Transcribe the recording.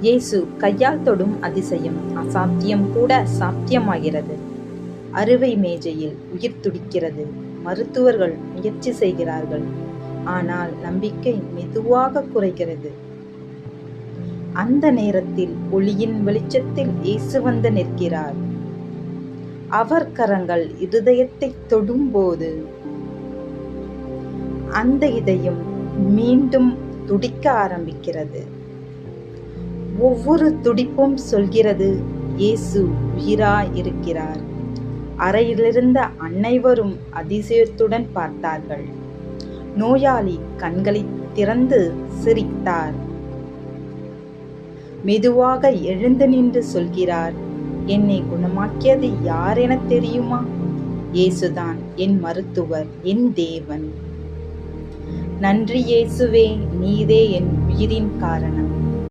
இயேசு கையால் தொடும் அதிசயம் அசாத்தியம் கூட சாத்தியமாகிறது. அறுவை மேஜையில் உயிர் துடிக்கிறது. மருத்துவர்கள் முயற்சி செய்கிறார்கள். ஆனால் நம்பிக்கை மெதுவாக குறைகிறது. அந்த நேரத்தில் ஒளியின் வெளிச்சத்தில் இயேசு வந்து நிற்கிறார். அவர் கரங்கள் இருதயத்தை தொடும்போது அந்த இதயம் மீண்டும் துடிக்க ஆரம்பிக்கிறது. ஒவ்வொரு துடிப்பும் சொல்கிறது இயேசு உயிராய் இருக்கிறார் அறையிலிருந்த அனைவரும் அதிசயத்துடன் பார்த்தார்கள். நோயாளி கண்களை திறந்து சிரித்தார். மெதுவாக எழுந்து நின்று சொல்கிறார். என்னை குணமாக்கியது யார் என தெரியுமா? இயேசுதான் என் மருத்துவர் என் தேவன். நன்றி இயேசுவே நீதே என் உயிரின் காரணம்.